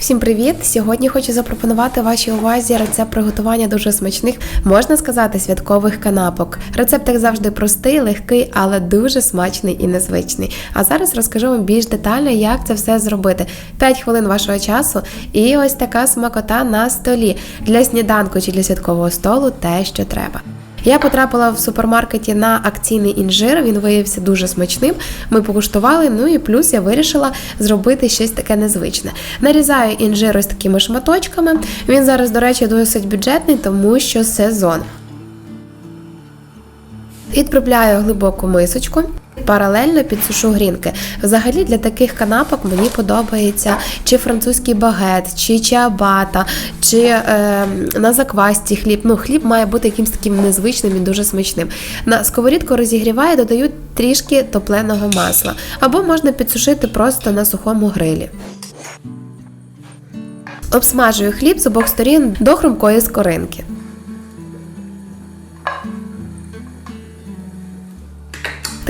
Всім привіт! Сьогодні хочу запропонувати вашій увазі рецепт приготування дуже смачних, можна сказати, святкових канапок. Рецепт як завжди простий, легкий, але дуже смачний і незвичний. А зараз розкажу вам більш детально, як це все зробити. 5 хвилин вашого часу, і ось така смакота на столі для сніданку чи для святкового столу те, що треба. Я потрапила в супермаркеті на акційний інжир. Він виявився дуже смачним. Ми покуштували. Ну і плюс я вирішила зробити щось таке незвичне. Нарізаю інжир ось такими шматочками. Він зараз, до речі, досить бюджетний, тому що сезон. Відправляю глибоку мисочку. Паралельно підсушу грінки. Взагалі для таких канапок мені подобається чи французький багет, чи чиабата, чи е, на заквасті хліб. Ну, хліб має бути якимось таким незвичним і дуже смачним. На сковорідку розігріваю, додаю трішки топленого масла. Або можна підсушити просто на сухому грилі. Обсмажую хліб з обох сторін до хрумкої скоринки.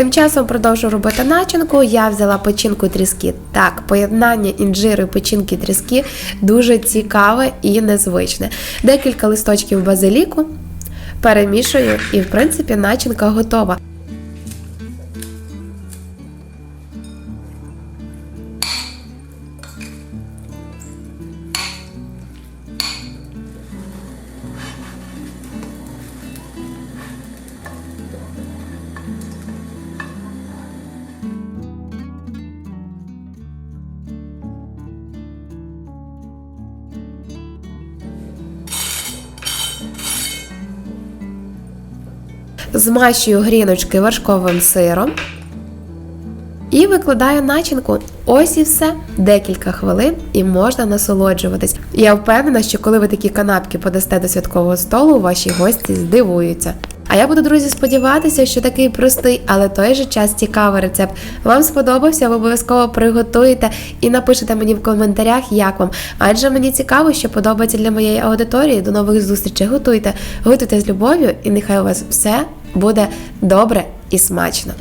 Тим часом продовжу робити начинку. Я взяла печінку тріски. Так, поєднання інжиру, і печінки тріски дуже цікаве і незвичне. Декілька листочків базиліку перемішую, і, в принципі, начинка готова. Змащую гріночки вершковим сиром. І викладаю начинку. Ось і все. Декілька хвилин і можна насолоджуватись. Я впевнена, що коли ви такі канапки подасте до святкового столу, ваші гості здивуються. А я буду, друзі, сподіватися, що такий простий, але той же час цікавий рецепт вам сподобався, ви обов'язково приготуєте і напишете мені в коментарях, як вам. Адже мені цікаво, що подобається для моєї аудиторії. До нових зустрічей. Готуйте, готуйте з любов'ю, і нехай у вас все буде добре і смачно.